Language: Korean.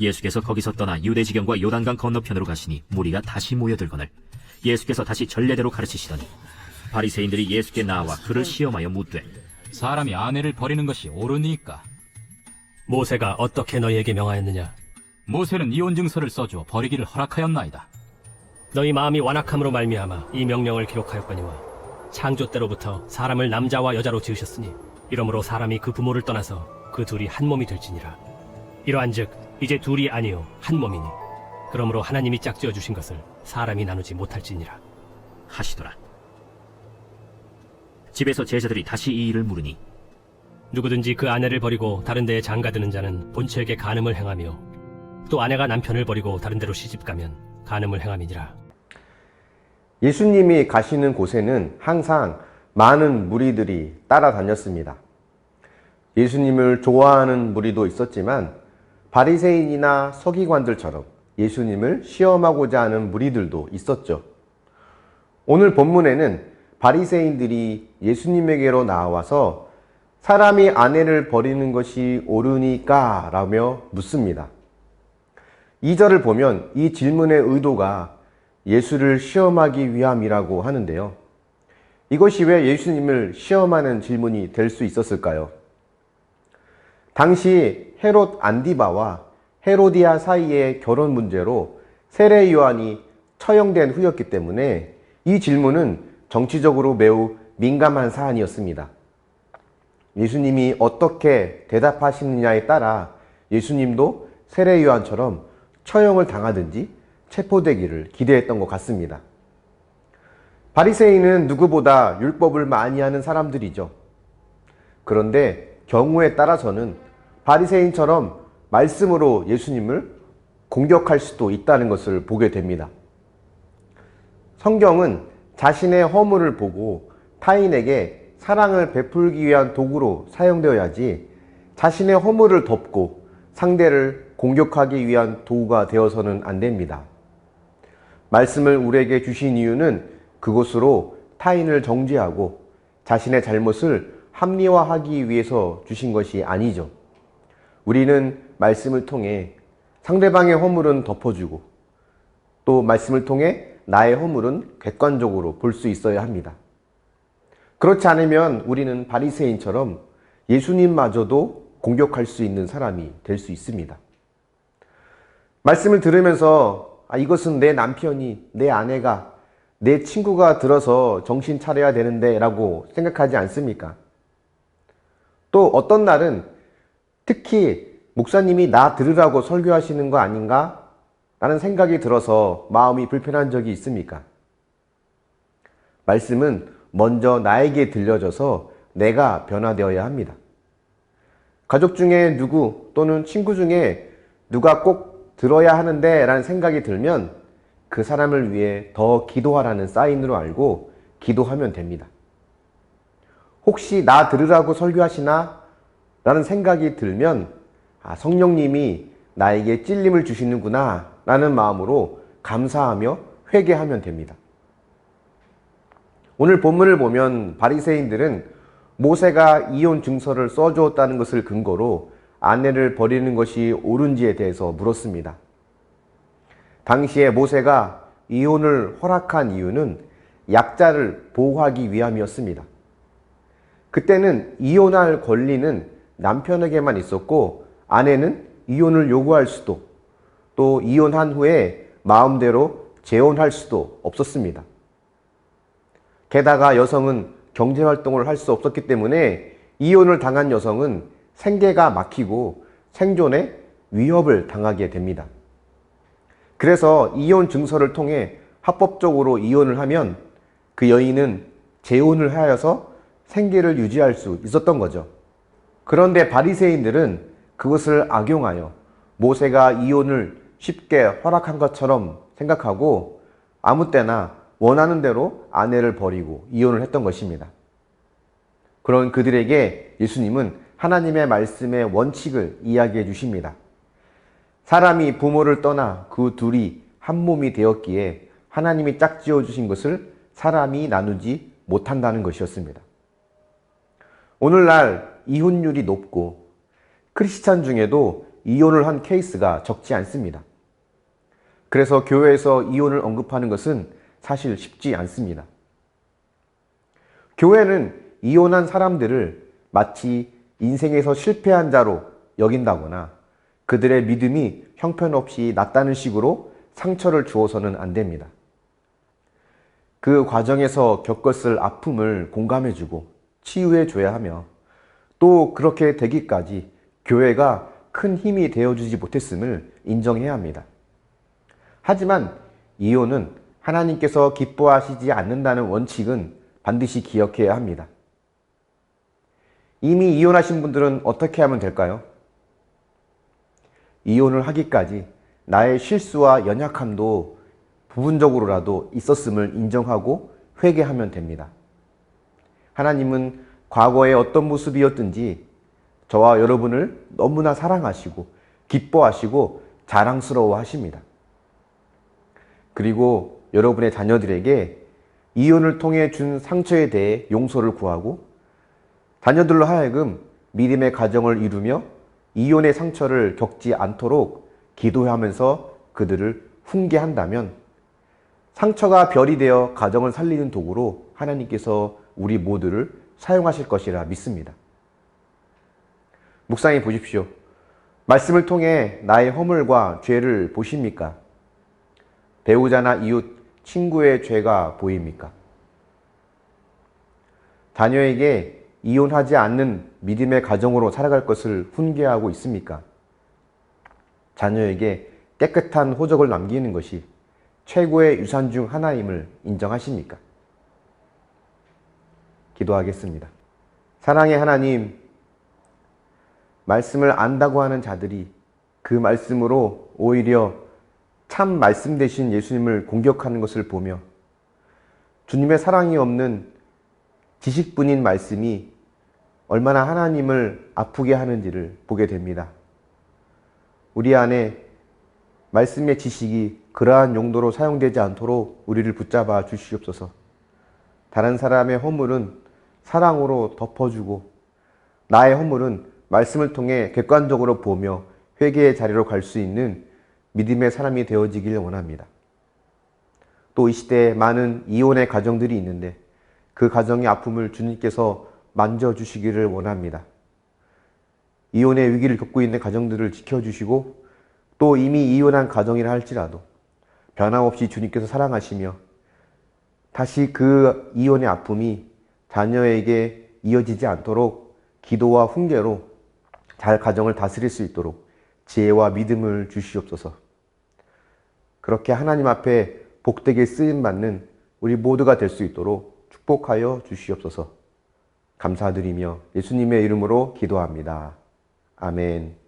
예수께서 거기서 떠나 유대 지경과 요단강 건너편으로 가시니 무리가 다시 모여들거늘 예수께서 다시 전례대로 가르치시더니 바리새인들이 예수께 나와 그를 시험하여 묻되 사람이 아내를 버리는 것이 옳으니까 모세가 어떻게 너희에게 명하였느냐? 모세는 이혼 증서를 써주어 버리기를 허락하였나이다. 너희 마음이 완악함으로 말미암아 이 명령을 기록하였거니와 창조 때로부터 사람을 남자와 여자로 지으셨으니 이러므로 사람이 그 부모를 떠나서 그 둘이 한 몸이 될지니라. 이러한즉 이제 둘이 아니요 한 몸이니 그러므로 하나님이 짝지어 주신 것을 사람이 나누지 못할지니라. 하시더라. 집에서 제자들이 다시 이 일을 물으니 누구든지 그 아내를 버리고 다른 데에 장가드는 자는 본처에게 간음을 행하며 또 아내가 남편을 버리고 다른 데로 시집가면 간음을 행함이니라. 예수님이 가시는 곳에는 항상 많은 무리들이 따라다녔습니다. 예수님을 좋아하는 무리도 있었지만 바리새인이나 서기관들처럼 예수님을 시험하고자 하는 무리들도 있었죠. 오늘 본문에는 바리새인들이 예수님에게로 나와서 사람이 아내를 버리는 것이 옳으니까 라며 묻습니다. 2절을 보면 이 질문의 의도가 예수를 시험하기 위함이라고 하는데요. 이것이 왜 예수님을 시험하는 질문이 될 수 있었을까요? 당시 헤롯 안디바와 헤로디아 사이의 결혼 문제로 세례 요한이 처형된 후였기 때문에 이 질문은 정치적으로 매우 민감한 사안이었습니다. 예수님이 어떻게 대답하시느냐에 따라 예수님도 세례 요한처럼 처형을 당하든지 체포되기를 기대했던 것 같습니다. 바리새인은 누구보다 율법을 많이 하는 사람들이죠. 그런데 경우에 따라서는 바리새인처럼 말씀으로 예수님을 공격할 수도 있다는 것을 보게 됩니다. 성경은 자신의 허물을 보고 타인에게 사랑을 베풀기 위한 도구로 사용되어야지 자신의 허물을 덮고 상대를 공격하기 위한 도구가 되어서는 안 됩니다. 말씀을 우리에게 주신 이유는 그것으로 타인을 정죄하고 자신의 잘못을 합리화하기 위해서 주신 것이 아니죠. 우리는 말씀을 통해 상대방의 허물은 덮어주고 또 말씀을 통해 나의 허물은 객관적으로 볼 수 있어야 합니다. 그렇지 않으면 우리는 바리새인처럼 예수님마저도 공격할 수 있는 사람이 될 수 있습니다. 말씀을 들으면서 아, 이것은 내 남편이, 내 아내가, 내 친구가 들어서 정신 차려야 되는데 라고 생각하지 않습니까? 또 어떤 날은 특히 목사님이 나 들으라고 설교하시는 거 아닌가? 라는 생각이 들어서 마음이 불편한 적이 있습니까? 말씀은 먼저 나에게 들려져서 내가 변화되어야 합니다. 가족 중에 누구 또는 친구 중에 누가 꼭 들어야 하는데 라는 생각이 들면 그 사람을 위해 더 기도하라는 사인으로 알고 기도하면 됩니다. 혹시 나 들으라고 설교하시나? 라는 생각이 들면 아, 성령님이 나에게 찔림을 주시는구나 라는 마음으로 감사하며 회개하면 됩니다. 오늘 본문을 보면 바리새인들은 모세가 이혼 증서를 써주었다는 것을 근거로 아내를 버리는 것이 옳은지에 대해서 물었습니다. 당시에 모세가 이혼을 허락한 이유는 약자를 보호하기 위함이었습니다. 그때는 이혼할 권리는 남편에게만 있었고 아내는 이혼을 요구할 수도 또 이혼한 후에 마음대로 재혼할 수도 없었습니다. 게다가 여성은 경제 활동을 할 수 없었기 때문에 이혼을 당한 여성은 생계가 막히고 생존에 위협을 당하게 됩니다. 그래서 이혼 증서를 통해 합법적으로 이혼을 하면 그 여인은 재혼을 하여서 생계를 유지할 수 있었던 거죠. 그런데 바리새인들은 그것을 악용하여 모세가 이혼을 쉽게 허락한 것처럼 생각하고 아무 때나 원하는 대로 아내를 버리고 이혼을 했던 것입니다. 그런 그들에게 예수님은 하나님의 말씀의 원칙을 이야기해 주십니다. 사람이 부모를 떠나 그 둘이 한 몸이 되었기에 하나님이 짝지어 주신 것을 사람이 나누지 못한다는 것이었습니다. 오늘날 이혼율이 높고 크리스찬 중에도 이혼을 한 케이스가 적지 않습니다. 그래서 교회에서 이혼을 언급하는 것은 사실 쉽지 않습니다. 교회는 이혼한 사람들을 마치 인생에서 실패한 자로 여긴다거나 그들의 믿음이 형편없이 낮다는 식으로 상처를 주어서는 안 됩니다. 그 과정에서 겪었을 아픔을 공감해주고 치유해줘야 하며 또 그렇게 되기까지 교회가 큰 힘이 되어주지 못했음을 인정해야 합니다. 하지만 이혼은 하나님께서 기뻐하시지 않는다는 원칙은 반드시 기억해야 합니다. 이미 이혼하신 분들은 어떻게 하면 될까요? 이혼을 하기까지 나의 실수와 연약함도 부분적으로라도 있었음을 인정하고 회개하면 됩니다. 하나님은 과거의 어떤 모습이었든지 저와 여러분을 너무나 사랑하시고 기뻐하시고 자랑스러워 하십니다. 그리고 여러분의 자녀들에게 이혼을 통해 준 상처에 대해 용서를 구하고 자녀들로 하여금 믿음의 가정을 이루며 이혼의 상처를 겪지 않도록 기도하면서 그들을 훈계한다면 상처가 별이 되어 가정을 살리는 도구로 하나님께서 우리 모두를 사용하실 것이라 믿습니다. 묵상해 보십시오. 말씀을 통해 나의 허물과 죄를 보십니까? 배우자나 이웃, 친구의 죄가 보입니까? 자녀에게 이혼하지 않는 믿음의 가정으로 살아갈 것을 훈계하고 있습니까? 자녀에게 깨끗한 호적을 남기는 것이 최고의 유산 중 하나임을 인정하십니까? 기도하겠습니다. 사랑의 하나님, 말씀을 안다고 하는 자들이 그 말씀으로 오히려 참 말씀 되신 예수님을 공격하는 것을 보며 주님의 사랑이 없는 지식분인 말씀이 얼마나 하나님을 아프게 하는지를 보게 됩니다. 우리 안에 말씀의 지식이 그러한 용도로 사용되지 않도록 우리를 붙잡아 주시옵소서. 다른 사람의 허물은 사랑으로 덮어주고 나의 허물은 말씀을 통해 객관적으로 보며 회개의 자리로 갈 수 있는 믿음의 사람이 되어지길 원합니다. 또 이 시대에 많은 이혼의 가정들이 있는데 그 가정의 아픔을 주님께서 만져주시기를 원합니다. 이혼의 위기를 겪고 있는 가정들을 지켜주시고 또 이미 이혼한 가정이라 할지라도 변함없이 주님께서 사랑하시며 다시 그 이혼의 아픔이 자녀에게 이어지지 않도록 기도와 훈계로 잘 가정을 다스릴 수 있도록 지혜와 믿음을 주시옵소서. 그렇게 하나님 앞에 복되게 쓰임 받는 우리 모두가 될 수 있도록 축복하여 주시옵소서. 감사드리며 예수님의 이름으로 기도합니다. 아멘.